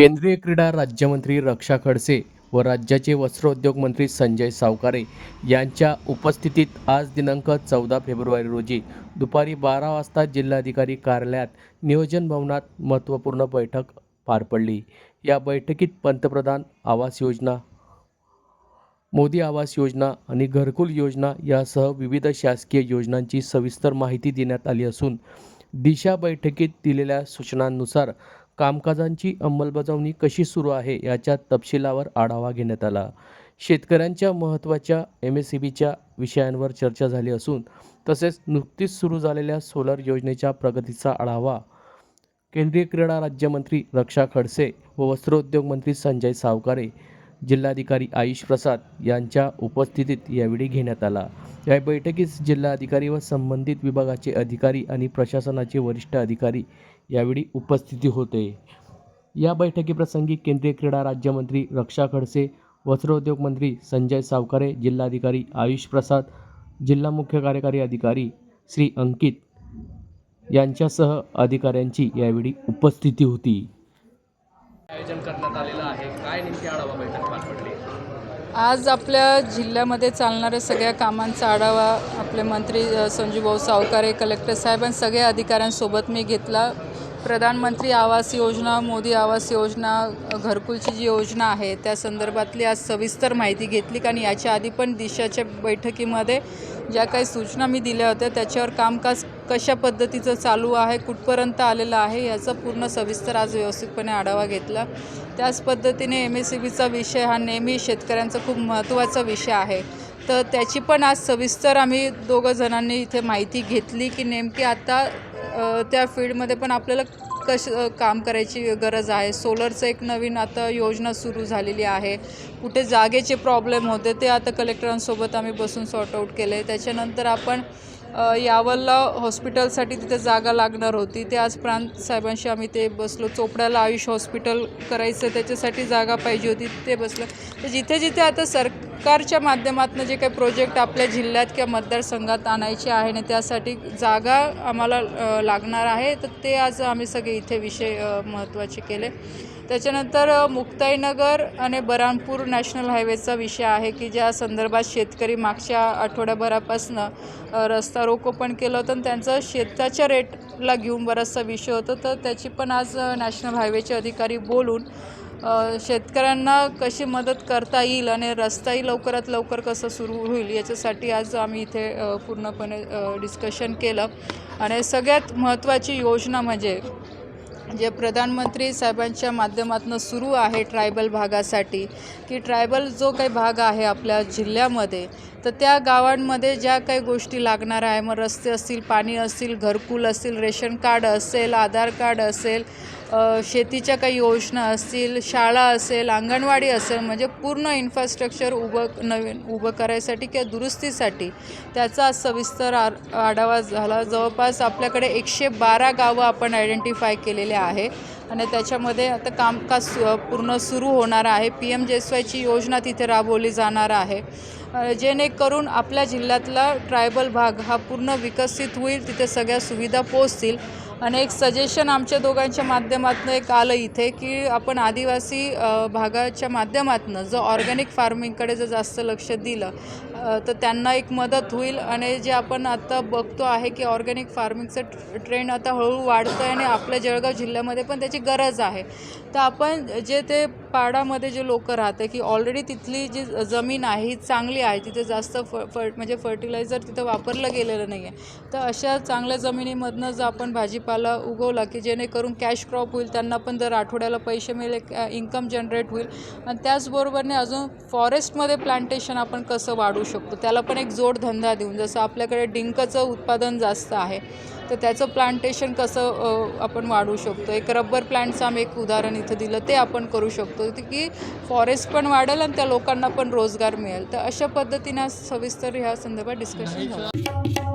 केंद्रीय क्रीडा राज्यमंत्री रक्षा खडसे व राज्याचे वस्त्रोद्योग मंत्री संजय सावकारे यांच्या उपस्थितीत आज दिनांक चौदा फेब्रुवारी रोजी दुपारी बारा वाजता जिल्हाधिकारी कार्यालयात नियोजन भवनात महत्त्वपूर्ण बैठक पार पडली. या बैठकीत पंतप्रधान आवास योजना मोदी आवास योजना आणि घरकुल योजना यासह विविध शासकीय योजनांची सविस्तर माहिती देण्यात आली असून दिशा बैठकीत दिलेल्या सूचनांनुसार कामकाजांची अंमलबजावणी कशी सुरू आहे याच्या तपशिलावर आढावा घेण्यात आला. शेतकऱ्यांच्या महत्त्वाच्या एम एस सी बीच्या विषयांवर चर्चा झाली असून तसेच नुकतीच सुरू झालेल्या सोलर योजनेच्या प्रगतीचा आढावा केंद्रीय क्रीडा राज्यमंत्री रक्षा खडसे व वस्त्रोद्योग मंत्री संजय सावकारे जिल्हाधिकारी आयुष प्रसाद यांच्या उपस्थितीत यावेळी घेण्यात आला. या बैठकीस जिल्हाधिकारी व संबंधित विभागाचे अधिकारी आणि प्रशासनाचे वरिष्ठ अधिकारी यावेळी उपस्थिती होते. या बैठकीप्रसंगी केंद्रीय क्रीडा राज्यमंत्री रक्षा खडसे वस्त्रोद्योग मंत्री संजय सावकारे जिल्हाधिकारी आयुष प्रसाद जिल्हा मुख्य कार्यकारी अधिकारी श्री अंकित यांच्यासह अधिकाऱ्यांची यावेळी उपस्थिती होती. आयोजन करण्यात आलेलं आहे. काय नेमकी आढावा बैठक पार पडली? आज आपल्या जिल्ह्यामध्ये चालणाऱ्या सगळ्या कामांचा आढावा आपले मंत्री संजूभाऊ सावकारे कलेक्टर साहेब आणि सगळ्या अधिकाऱ्यांसोबत मी घेतला. प्रधानमंत्री आवास योजना मोदी आवास योजना घरकुलची जी योजना आहे त्या संदर्भातली आज सविस्तर माहिती घेतली कारण याच्या आधी पण दिशाच्या बैठकीमध्ये ज्या काही सूचना मी दिल्या होत्या त्याच्यावर कामकाज कशा पद्धतीचं चालू आहे कुठपर्यंत आलेलं आहे याचा पूर्ण सविस्तर आज व्यवस्थितपणे आढावा घेतला. त्याच पद्धतीने एम एस सी बीचा विषय हा नेहमी शेतकऱ्यांचा खूप महत्त्वाचा विषय आहे. तर त्याची पण आज सविस्तर आम्ही दोघं जणांनी इथे माहिती घेतली की नेमकी आता त्या फील्डमध्ये पण आपल्याला कश काम करायची गरज आहे. सोलरचं एक नवीन आता योजना सुरू झालेली आहे. कुठे जागेचे प्रॉब्लेम होते ते आता कलेक्टरांसोबत आम्ही बसून सॉर्ट आऊट केले त्याच्यानंतर आपण यावलला हॉस्पिटलसाठी तिथे जागा लागणार होती. ते आज प्रांत साहेबांशी आम्ही ते बसलो. चोपड्याला आयुष हॉस्पिटल करायचं त्याच्यासाठी जागा पाहिजे होती ते बसलं. तर जिथे जिथे आता सर सरकारच्या माध्यमातून जे काही प्रोजेक्ट आपल्या जिल्ह्यात किंवा मतदारसंघात आणायचे आहे आणि त्यासाठी जागा आम्हाला लागणार आहे तर ते आज आम्ही सगळे इथे विषय महत्त्वाचे केले. त्याच्यानंतर मुक्ताईनगर आणि बरामपूर नॅशनल हायवेचा विषय आहे की ज्या संदर्भात शेतकरी मागच्या आठवड्याभरापासनं रस्ता रोको पण केलं होतं आणि त्यांचं शेताच्या रेटला घेऊन बराचसा विषय होता. तर त्याची पण आज नॅशनल हायवेचे अधिकारी बोलून शेतकऱ्यांना कशी मदत करता येईल आणि रस्ताही लवकरात लवकर कसं सुरू होईल याच्यासाठी आज आम्ही इथे पूर्णपणे डिस्कशन केलं. आणि सगळ्यात महत्त्वाची योजना म्हणजे जे प्रधानमंत्री साहेबांच्या माध्यमातून सुरू आहे ट्रायबल भागासाठी की ट्रायबल जो काही भाग आहे आपल्या जिल्ह्यामध्ये तर त्या गावांमध्ये ज्या काही गोष्टी लागणार आहे मग रस्ते असतील पाणी असतील घरकुल असतील रेशन कार्ड असेल आधार कार्ड असेल शेतीच्या काही योजना असतील शाळा असेल अंगणवाडी असेल म्हणजे पूर्ण इन्फ्रास्ट्रक्चर उभं नवीन उभं करायसाठी किंवा दुरुस्तीसाठी त्याचा सविस्तर आ आढावा झाला. जवळपास आपल्याकडे एकशे बारा गावं आपण आयडेंटिफाय केलेले आहे आणि त्याच्यामध्ये आता कामकाज सु पूर्ण सुरू होणार आहे. पी एम जे एस वायची योजना तिथे राबवली जाणार आहे. जेणेकरून आपल्या जिल्ह्यातला ट्रायबल भाग हा पूर्ण विकसित होईल तिथे सगळ्या सुविधा पोचतील आणि एक सजेशन आमच्या दोघांच्या माध्यमातून एक आलं इथे की आपण आदिवासी भागाच्या माध्यमातून जो ऑर्गॅनिक फार्मिंगकडे जर जास्त लक्ष दिलं तर त्यांना एक मदत होईल. आणि जे आपण आता बघतो आहे की ऑर्गॅनिक फार्मिंगचं ट्रेंड आता हळूहळू वाढतं आहे आणि आपल्या जळगाव जिल्ह्यामध्ये पण त्याची गरज आहे. तर आपण जे ते पाडामध्ये जे लोक राहते की ऑलरेडी तिथली जी जमीन आहे ही चांगली आहे तिथे जास्त फ फर्ट म्हणजे फर्टिलायझर तिथं वापरलं गेलेलं नाही आहे तर अशा चांगल्या जमिनीमधनं जर आपण भाजीपाला उगवला की जेणेकरून कॅश क्रॉप होईल त्यांना पण दर आठवड्याला पैसे मिळेल इन्कम जनरेट होईल. आणि त्याचबरोबरने अजून फॉरेस्टमध्ये प्लांटेशन आपण कसं वाढवू शकतो त्याला पण एक जोडधंदा देऊन जसं आपल्याकडे डिंकचं उत्पादन जास्त आहे. तर त्याचं प्लांटेशन कसं आपण वाढवू शकतो एक रबर प्लांटचं आम्ही एक उदाहरण इथं दिलं ते आपण करू शकतो. की फॉरेस्ट पण वाढेल आणि त्या लोकांना पण रोजगार मिळेल. तर अशा पद्धतीने सविस्तर ह्या संदर्भात डिस्कशन झालं.